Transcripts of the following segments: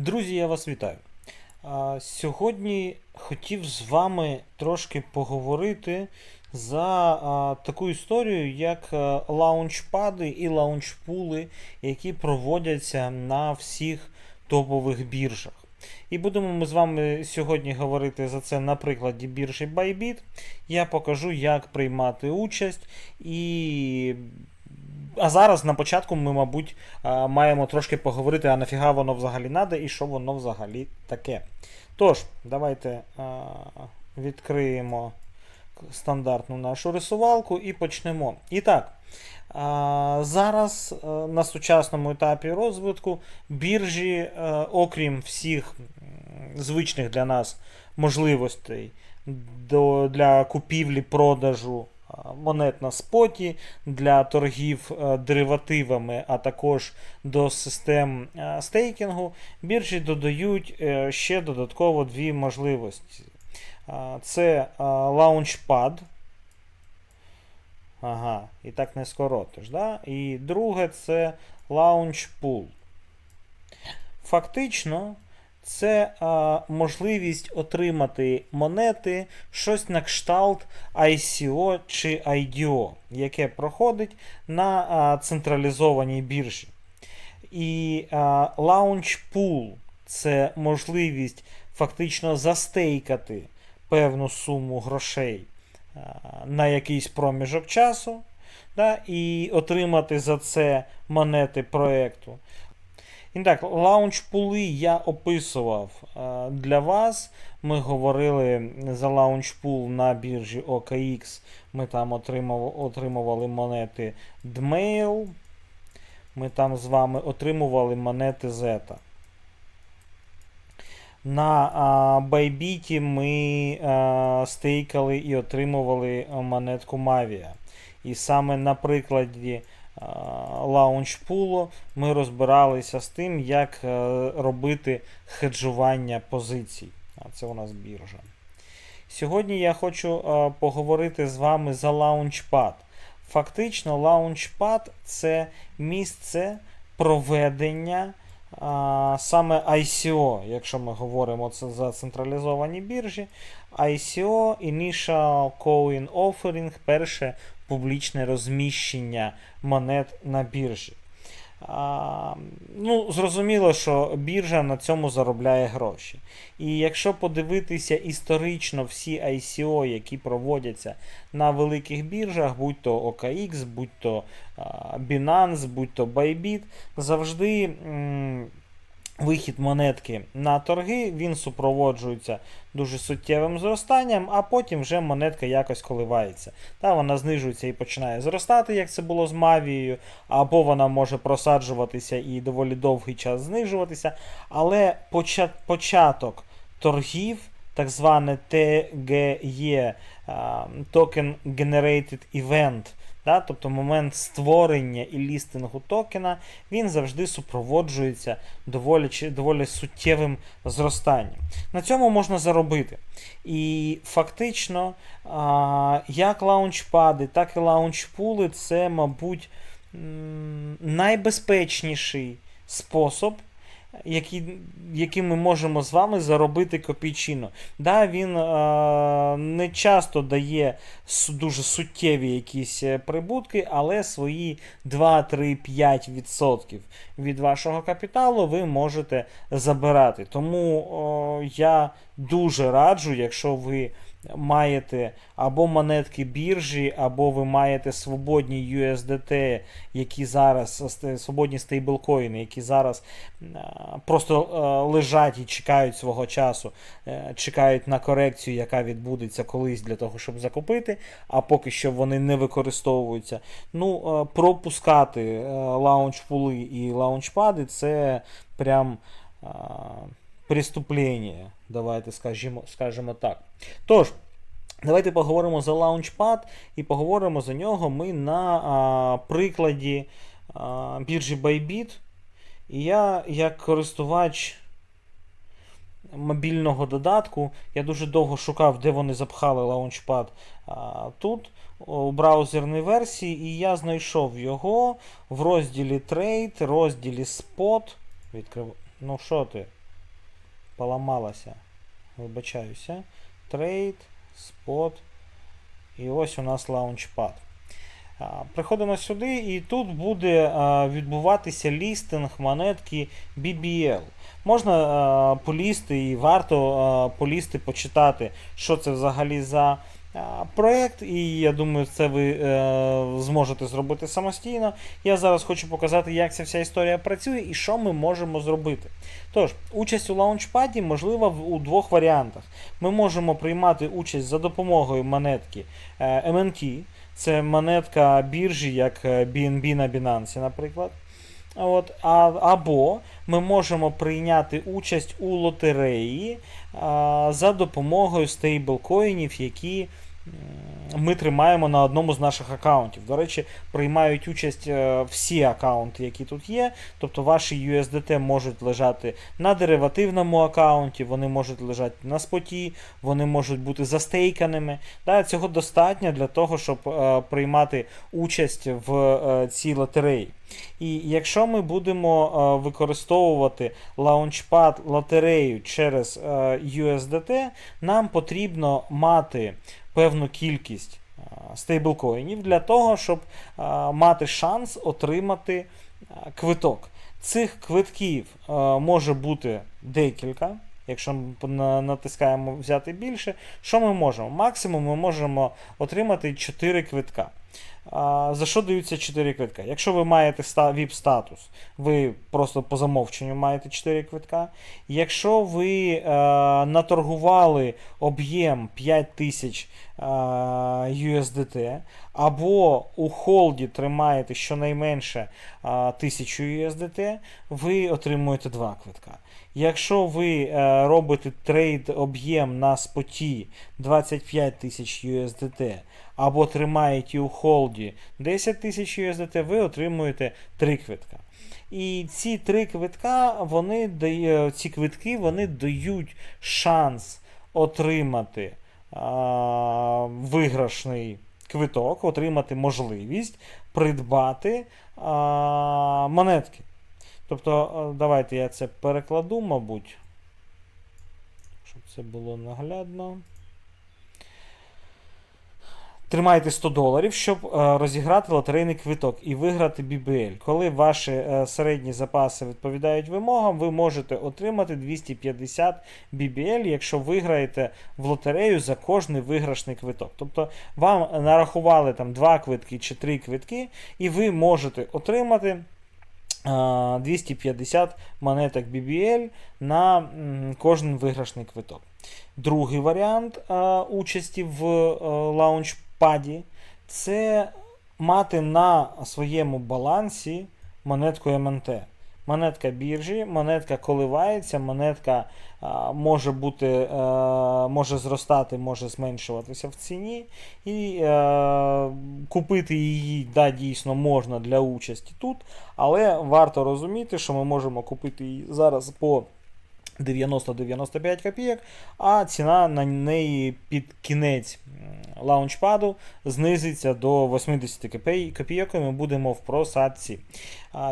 Друзі, я вас вітаю. Сьогодні хотів з вами трошки поговорити за таку історію, як лаунчпади і лаунчпули, які проводяться на всіх топових біржах. І будемо ми з вами сьогодні говорити за це на прикладі біржі Bybit. Я покажу, як приймати участь і а зараз на початку ми, мабуть, маємо трошки поговорити, а нафіга воно взагалі надо і що воно взагалі таке. Тож, давайте відкриємо стандартну нашу рисувалку і почнемо. І так, зараз на сучасному етапі розвитку біржі, окрім всіх звичних для нас можливостей для купівлі-продажу а, монет на споті, для торгів е, деривативами, а також до систем е, стейкінгу, біржі додають е, ще додатково дві можливості. Це е, Launchpad. Ага, і так не скоротиш. Да? І друге це Launchpool. Фактично, це а, можливість отримати монети, щось на кшталт ICO чи IDO, яке проходить на а, централізованій біржі. І а, Launch Pool це можливість фактично застейкати певну суму грошей а, на якийсь проміжок часу, да, і отримати за це монети проекту. І так, лаунчпули я описував для вас. Ми говорили за лаунчпул на біржі OKX. Ми там отримували монети Dmail. Ми там з вами отримували монети Zeta. На а, ми стейкали і отримували монетку Mavia. І саме на прикладі лаунчпулу ми розбиралися з тим, як е, робити хеджування позицій. Це у нас біржа. Сьогодні я хочу е, поговорити з вами за лаунчпад. Фактично, лаунчпад це місце проведення саме ICO, якщо ми говоримо це за централізовані біржі. ICO Initial Coin Offering, перше публічне розміщення монет на біржі. А, ну, Зрозуміло, що біржа на цьому заробляє гроші. І якщо подивитися історично всі ICO, які проводяться на великих біржах, будь то OKX, будь то Binance, будь то Bybit, завжди. М Вихід монетки на торги, він супроводжується дуже суттєвим зростанням, а потім вже монетка якось коливається. Та Вона знижується і починає зростати, як це було з Мавією, або вона може просаджуватися і доволі довгий час знижуватися. Але початок торгів, так зване TGE, Token Generated Event, Да? Тобто момент створення і лістингу токена він завжди супроводжується доволі доволі суттєвим зростанням. На цьому можна заробити. І фактично, як лаунчпади, так і лаунчпули це, мабуть, найбезпечніший спосіб які, які ми можемо з вами заробити копійчину. Да, Він е, не часто дає дуже суттєві якісь е, прибутки, але свої 2-3-5% від вашого капіталу ви можете забирати. Тому е, я дуже раджу, якщо ви маєте або монетки біржі, або ви маєте свободні USDT, які зараз свободні стейблкоїни, які зараз просто лежать і чекають свого часу, е, чекають на корекцію, яка відбудеться колись для того, щоб закупити, а поки що вони не використовуються. Ну, пропускати е, лаунчпули і лаунчпади це прям преступлення. Давайте скажімо, скажімо так. Тож, давайте поговоримо за Launchpad і поговоримо за нього ми на а, прикладі а, біржі Bybit. І я, як користувач мобільного додатку, я дуже довго шукав, де вони запхали Launchpad а, тут. У браузерній версії, і я знайшов його в розділі Trade, розділі Spot. Відкрив... Ну, що ти? Поламалася. Вибачаюся. Трейд, спот. І ось у нас лаунчпад. Приходимо сюди, і тут буде відбуватися лістинг монетки BBL. Можна полізти і варто полізти, почитати, що це взагалі за а, проект, і я думаю, це ви е, зможете зробити самостійно. Я зараз хочу показати, як ця вся історія працює і що ми можемо зробити. Тож, участь у лаунчпаді можлива у двох варіантах. Ми можемо приймати участь за допомогою монетки е, MNT. Це монетка біржі, як е, BNB на Binance, наприклад. От, а, або ми можемо прийняти участь у лотереї за допомогою стейблкоїнів, які ми тримаємо на одному з наших аккаунтів. До речі, приймають участь е, всі аккаунти, які тут є. Тобто ваші USDT можуть лежати на деривативному аккаунті, вони можуть лежати на споті, вони можуть бути застейканими. Да, цього достатньо для того, щоб е, приймати участь в е, цій лотереї. І якщо ми будемо використовувати лаунчпад лотерею через USDT, нам потрібно мати певну кількість е, стейблкоїнів для того, щоб е, мати шанс отримати е, квиток. Цих квитків може бути декілька. Якщо ми натискаємо взяти більше, що ми можемо? Максимум ми можемо отримати 4 квитка. За що даються 4 квитка? Якщо ви маєте ста- VIP-статус, ви просто по замовченню маєте 4 квитка. Якщо ви е, наторгували об'єм 5000 е, USDT, або у холді тримаєте щонайменше е, 1000 USDT, ви отримуєте 2 квитка. Якщо ви е, робите трейд об'єм на споті 25 тисяч USDT, або тримаєте у холді 10 тисяч USDT, ви отримуєте 3 квитка. І ці три квитка, вони ці квитки вони дають шанс отримати а, виграшний квиток, отримати можливість придбати а, монетки. Тобто, давайте я це перекладу, мабуть, щоб це було наглядно. Тримайте 100 доларів, щоб е, розіграти лотерейний квиток і виграти BBL. Коли ваші е, середні запаси відповідають вимогам, ви можете отримати 250 BBL, якщо виграєте в лотерею за кожний виграшний квиток. Тобто вам нарахували там 2 квитки чи 3 квитки, і ви можете отримати. е, 250 монеток BBL на кожен виграшний квиток. Другий варіант е, участі в е, лаунчпаді це мати на своєму балансі монетку МНТ. Монетка біржі, монетка коливається, монетка е, може бути, е, може зростати, може зменшуватися в ціні. І е, купити її да, дійсно можна для участі тут, але варто розуміти, що ми можемо купити її зараз по 90-95 копійок, а ціна на неї під кінець лаунчпаду знизиться до 80 копійок, і ми будемо в просадці.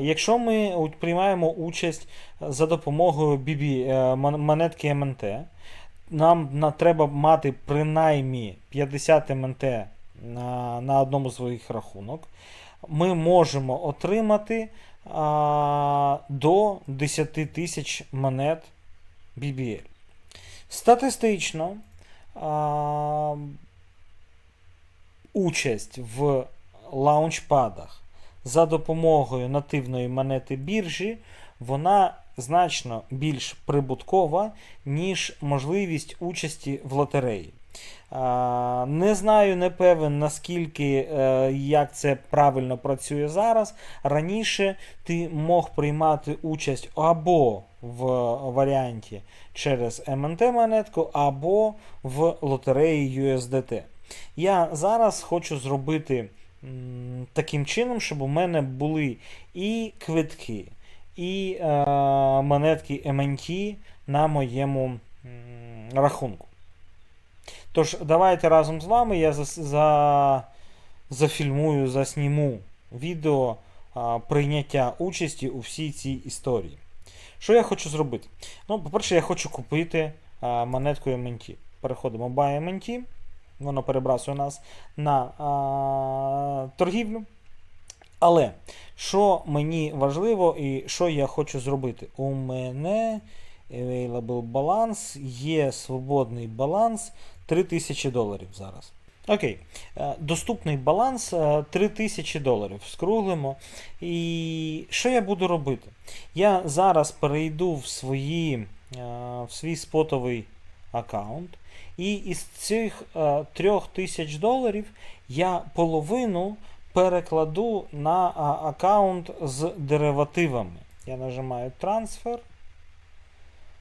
Якщо ми приймаємо участь за допомогою BB, е, монетки МНТ, нам треба мати принаймні 50 МНТ на, одному з своїх рахунок. Ми можемо отримати до 10 тисяч монет BBL. Статистично а, участь в лаунчпадах за допомогою нативної монети біржі, вона значно більш прибуткова, ніж можливість участі в лотереї. Не знаю, не певен, наскільки е, як це правильно працює зараз. Раніше ти мог приймати участь або в варіанті через МНТ монетку, або в лотереї USDT. Я зараз хочу зробити таким чином, щоб у мене були і квитки, і е, монетки MNT на моєму рахунку. Тож, давайте разом з вами я за, за, зафільмую, засніму відео а, прийняття участі у всій цій історії. Що я хочу зробити? Ну, по-перше, я хочу купити а, монетку MNT. Переходимо Buy MNT. Воно перебрасує нас на а, торгівлю. Але що мені важливо і що я хочу зробити? У мене available баланс, є свободний баланс 3000 доларів зараз. Окей, Е, доступний баланс е, 3000 доларів. Скруглимо. І що я буду робити? Я зараз перейду в, свої, е, в свій спотовий аккаунт. І із цих е, 3000 доларів я половину перекладу на аккаунт з деривативами. Я нажимаю трансфер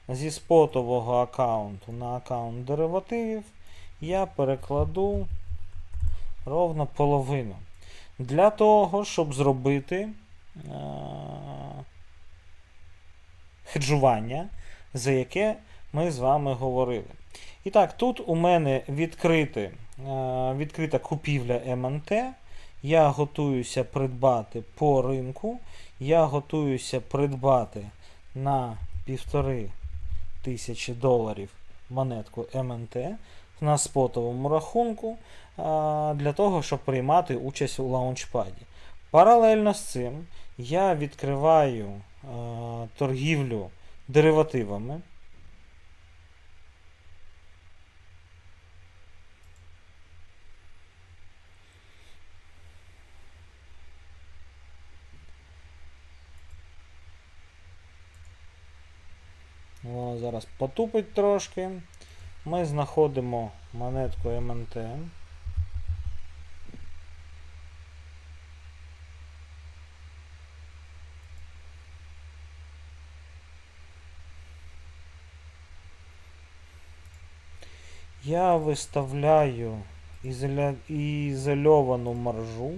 зі спотового аккаунту на аккаунт деривативів. Я перекладу ровно половину. Для того, щоб зробити е- хеджування, за яке ми з вами говорили. І так, тут у мене відкрити, е, відкрита купівля МНТ. Я готуюся придбати по ринку. Я готуюся придбати на півтори тисячі доларів монетку МНТ на спотовому рахунку а, для того, щоб приймати участь у лаунчпаді. Паралельно з цим я відкриваю а, торгівлю деривативами. Зараз потупить трошки. Ми знаходимо монетку МНТ. Я виставляю ізольовану маржу.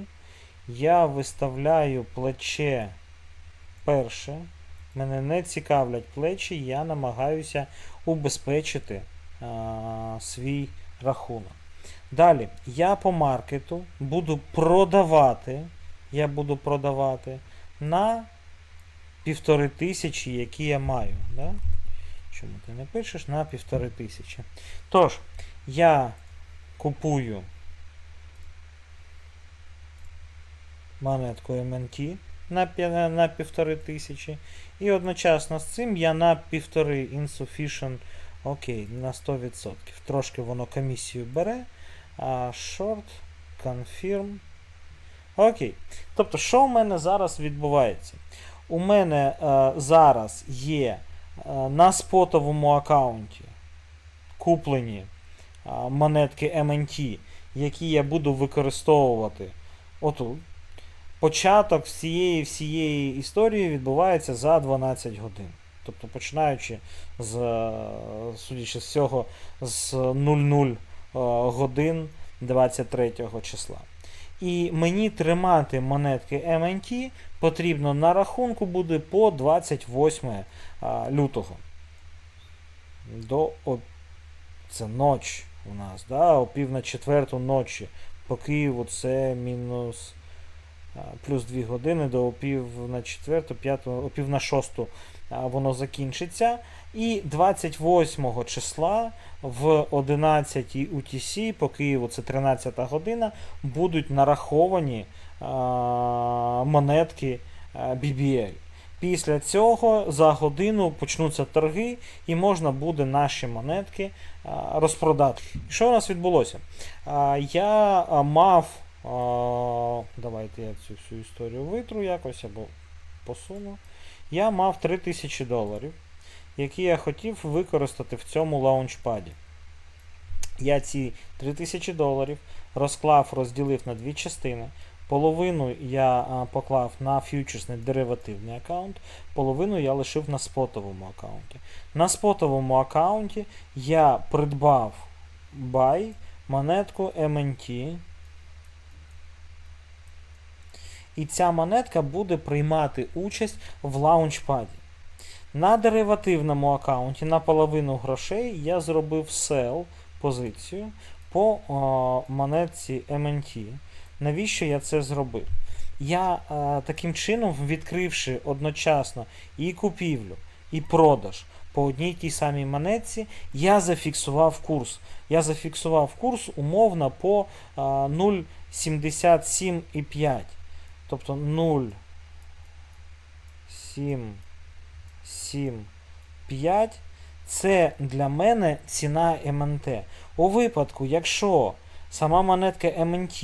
Я виставляю плече перше. Мене не цікавлять плечі, я намагаюся убезпечити а, свій рахунок. Далі, я по маркету буду продавати. Я буду продавати на півтори тисячі, які я маю. Да? Чому ти не пишеш? На півтори тисячі. Тож, я купую монетку MNT на, на півтори тисячі. І одночасно з цим я на півтори insufficient, окей, на 100%. Трошки воно комісію бере. А short, confirm. Окей. Тобто, що в мене зараз відбувається? У мене е, зараз є е, на спотовому аккаунті куплені е, монетки MNT, які я буду використовувати отут. Початок всієї всієї історії відбувається за 12 годин. Тобто починаючи з, е, судячи з цього, з 00 е, годин 23 числа. І мені тримати монетки MNT потрібно на рахунку буде по 28 е, лютого. До о, це ноч у нас, да, о пів на четверту ночі. По Києву це мінус плюс 2 години до опів на четверту, п'яту, опів на шосту воно закінчиться. І 28 числа в 11 UTC по Києву це 13 година, будуть нараховані монетки BBL. Після цього за годину почнуться торги, і можна буде наші монетки розпродати. Що у нас відбулося? Я мав. Давайте я цю всю історію витру якось або посуну. Я мав 3000 доларів, які я хотів використати в цьому лаунчпаді. Я ці 3000 доларів розклав, розділив на дві частини. Половину я поклав на фьючерсний деривативний аккаунт, половину я лишив на спотовому аккаунті. На спотовому аккаунті я придбав buy монетку MNT. І ця монетка буде приймати участь в лаунчпаді. На деривативному аккаунті на половину грошей я зробив sell позицію по о, монетці MNT. Навіщо я це зробив? Я е, таким чином, відкривши одночасно і купівлю, і продаж по одній тій самій монетці, я зафіксував курс. Я зафіксував курс умовно по а, 0,77,5. Тобто 0,775 це для мене ціна МНТ. У випадку, якщо сама монетка МНТ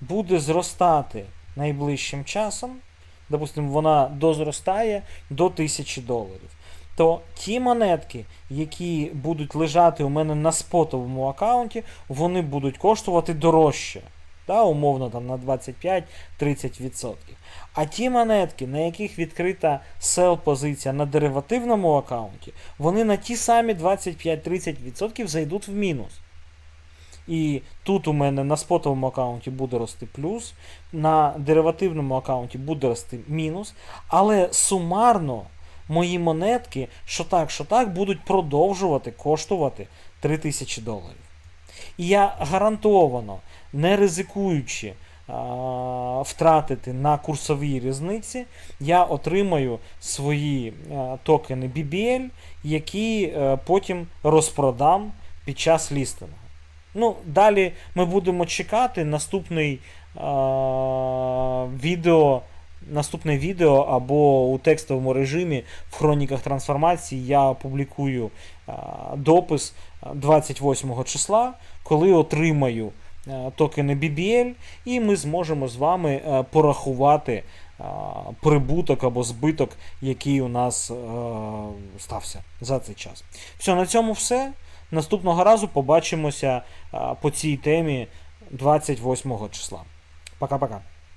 буде зростати найближчим часом, допустимо, вона дозростає до 1000 доларів, то ті монетки, які будуть лежати у мене на спотовому аккаунті, вони будуть коштувати дорожче. Да, умовно там на 25-30%. А ті монетки, на яких відкрита sell позиція на деривативному аккаунті, вони на ті самі 25-30% зайдуть в мінус. І тут у мене на спотовому аккаунті буде рости плюс, на деривативному аккаунті буде рости мінус, але сумарно мої монетки, що так, що так, будуть продовжувати коштувати 3000 доларів. І я гарантовано, не ризикуючи втратити на курсовій різниці, я отримаю свої токени BBL, які е, потім розпродам під час лістингу. Ну, далі ми будемо чекати наступний а, відео. Наступне відео або у текстовому режимі в хроніках трансформації я опублікую а, допис а, 28 числа, коли отримаю токени BBL, і ми зможемо з вами порахувати прибуток або збиток, який у нас стався за цей час. Все, на цьому все. Наступного разу побачимося по цій темі 28 числа. Пока-пока.